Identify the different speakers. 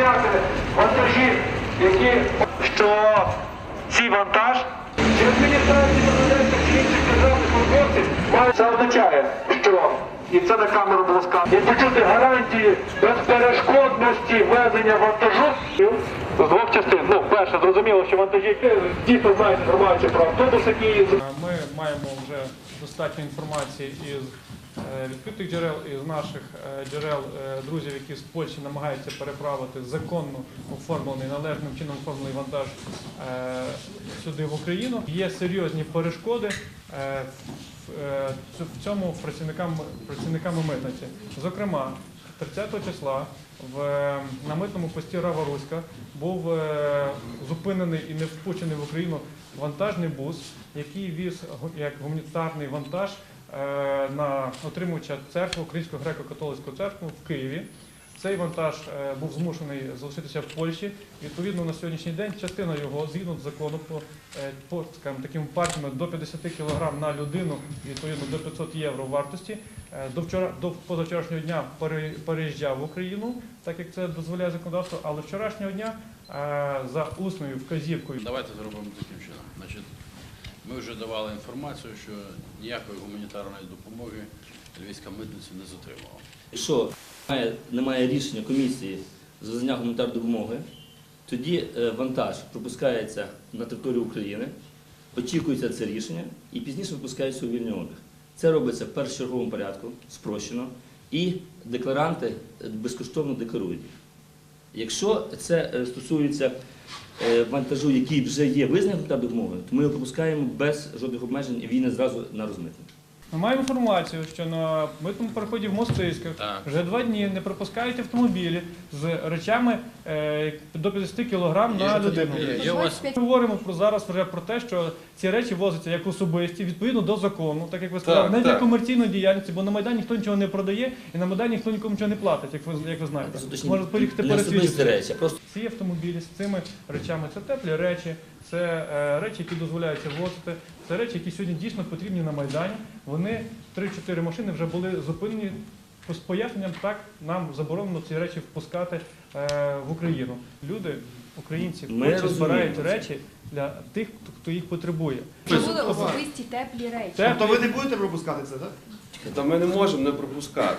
Speaker 1: зупиняти вантажі, які що? Цей вантаж? Чи адміністрації президента чи інших державних службовців мають це означає, що? І це на камеру було сказано, і почути гарантії безперешкодності ведення вантажу? З двох частин. Ну, перше, зрозуміло, що вантажі дійсно знають інформацію про автобус, який
Speaker 2: Ми маємо вже достатньо інформації із відкритих джерел, із наших е, джерел е, друзів, які з Польщі намагаються переправити законно оформлений, належним чином оформлений вантаж е, сюди в Україну. Є серйозні перешкоди е, в- е, цьому працівникам працівниками митниці. Зокрема, 30 числа в, е, на митному пості Рава-Руська був е, зупинений і не впущений в Україну вантажний бус, який віз як гуманітарний вантаж е, на отримувача церкви, Українську греко-католицьку церкву в Києві. Цей вантаж е, був змушений залишитися в Польщі. Відповідно, на сьогоднішній день частина його згідно з закону по, е, по скажімо, такими партіями до 50 кг на людину, відповідно до 500 євро вартості. е, До вчора до позавчорашнього дня пере- переїжджав в Україну, так як це дозволяє законодавство. Але вчорашнього дня е, за усною вказівкою
Speaker 3: Давайте зробимо таким чином. Значить, ми вже давали інформацію, що ніякої гуманітарної допомоги львівська митниця не затримувала.
Speaker 4: Якщо немає, немає рішення комісії з визнання гуманітарної допомоги, тоді е, вантаж пропускається на територію України, очікується це рішення і пізніше випускається у вільний. Це робиться в першочерговому порядку, спрощено, і декларанти безкоштовно декларують. Якщо це е, стосується е, вантажу, який вже є визнаний та допомогою, то ми його пропускаємо без жодних обмежень і він зразу на розмитнення.
Speaker 2: Ми маємо інформацію, що на митному переході в Мостиськах
Speaker 3: Так.
Speaker 2: вже два дні не пропускають автомобілі з речами е, до 50 кг на
Speaker 3: Є,
Speaker 2: людину.
Speaker 3: є, є у вас
Speaker 2: Ми говоримо про зараз вже про те, що ці речі возяться як особисті відповідно до закону, так як ви сказали, не для
Speaker 5: так.
Speaker 2: комерційної діяльності, бо на Майдані ніхто нічого не продає і на Майдані ніхто нікому нічого не платить, як ви як ви знаєте. Може поїхати
Speaker 4: особисті
Speaker 2: пересвідчити.
Speaker 4: речі, просто
Speaker 2: Ці автомобілі з цими речами це теплі речі, це е, речі, які дозволяються возити, це речі, які сьогодні дійсно потрібні на Майдані. Вони 3-4 машини вже були зупинені з поясненням, так нам заборонено ці речі впускати е, в Україну. Люди, українці, хочуть збирають речі для тих, хто- їх потребує.
Speaker 6: Це були особисті теплі речі.
Speaker 5: Тобто ви не будете пропускати це, так?
Speaker 7: Та ми не можемо не пропускати.